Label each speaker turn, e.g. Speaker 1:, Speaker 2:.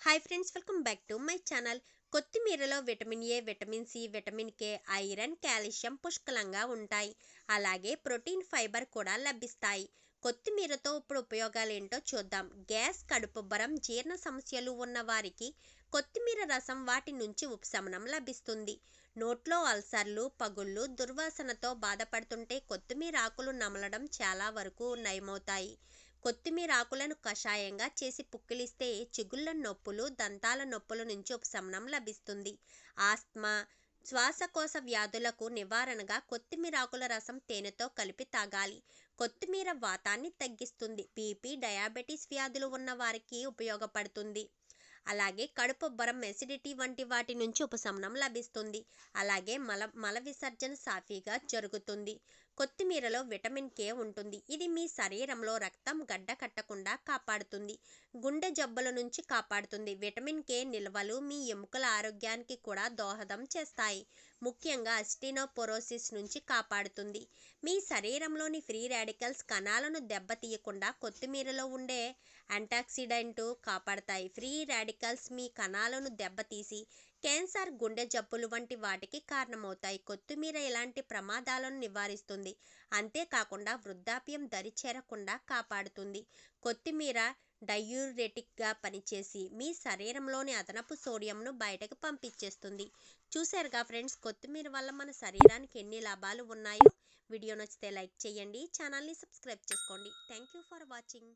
Speaker 1: Hi friends welcome back to my channel కొత్తిమీరలో vitamin A vitamin C vitamin K iron calcium పుష్కలంగా ఉంటాయి. అలాగే protein fibre కూడా లభిస్తాయి. కొత్తిమీరతో ఇప్పుడు ఉపయోగాలు ఏంటో చూద్దాం. గ్యాస్ కడుపుబ్బరం జీర్ణ సమస్యలు ఉన్న వారికి కొత్తిమీర రసం వాటి నుంచి ఉపశమనం లభిస్తుంది. నోట్లో అల్సర్లు పగుళ్ళు దుర్వాసనతో బాధపడుతుంటే కొత్తిమీర ఆకులు నమలడం చాలా వరకు నయమవుతాయి. కొత్తిమీర ఆకులను కషాయంగా చేసి పుక్కిలిస్తే చిగుళ్ళ నొప్పులు దంతాల నొప్పుల నుంచి ఉపశమనం లభిస్తుంది. ఆస్మా శ్వాసకోశ వ్యాధులకు నివారణగా కొత్తిమీర ఆకుల రసం తేనెతో కలిపి తాగాలి. కొత్తిమీర వాతాన్ని తగ్గిస్తుంది. బీపీ డయాబెటీస్ వ్యాధులు ఉన్న వారికి ఉపయోగపడుతుంది. అలాగే కడుపుబ్బరం ఎసిడిటీ వంటి వాటి నుంచి ఉపశమనం లభిస్తుంది. అలాగే మల మల విసర్జన సాఫీగా జరుగుతుంది. కొత్తిమీరలో విటమిన్ కే ఉంటుంది. ఇది మీ శరీరంలో రక్తం గడ్డ కట్టకుండా కాపాడుతుంది. గుండె జబ్బుల నుంచి కాపాడుతుంది. విటమిన్ కే నిల్వలు మీ ఎముకల ఆరోగ్యానికి కూడా దోహదం చేస్తాయి. ముఖ్యంగా అస్టినోపొరోసిస్ నుంచి కాపాడుతుంది. మీ శరీరంలోని ఫ్రీ రాడికల్స్ కణాలను దెబ్బతీయకుండా కొత్తిమీరలో ఉండే యాంటాక్సిడెంట్ కాపాడతాయి. ఫ్రీ రాడికల్స్ మీ కణాలను దెబ్బతీసి క్యాన్సర్ గుండె జబ్బులు వంటి వాటికి కారణమవుతాయి. కొత్తిమీర ఇలాంటి ప్రమాదాలను నివారిస్తుంది. అంతేకాకుండా వృద్ధాప్యం దరి చేరకుండా కాపాడుతుంది. కొత్తిమీర డయూరెటిక్గా పనిచేసి మీ శరీరంలోని అదనపు సోడియంను బయటకు పంపించేస్తుంది. చూసారుగా ఫ్రెండ్స్ కొత్తిమీర వల్ల మన శరీరానికి ఎన్ని లాభాలు ఉన్నాయో? వీడియో నచ్చితే లైక్ చేయండి ఛానల్ని సబ్స్క్రైబ్ చేసుకోండి. Thank you for watching.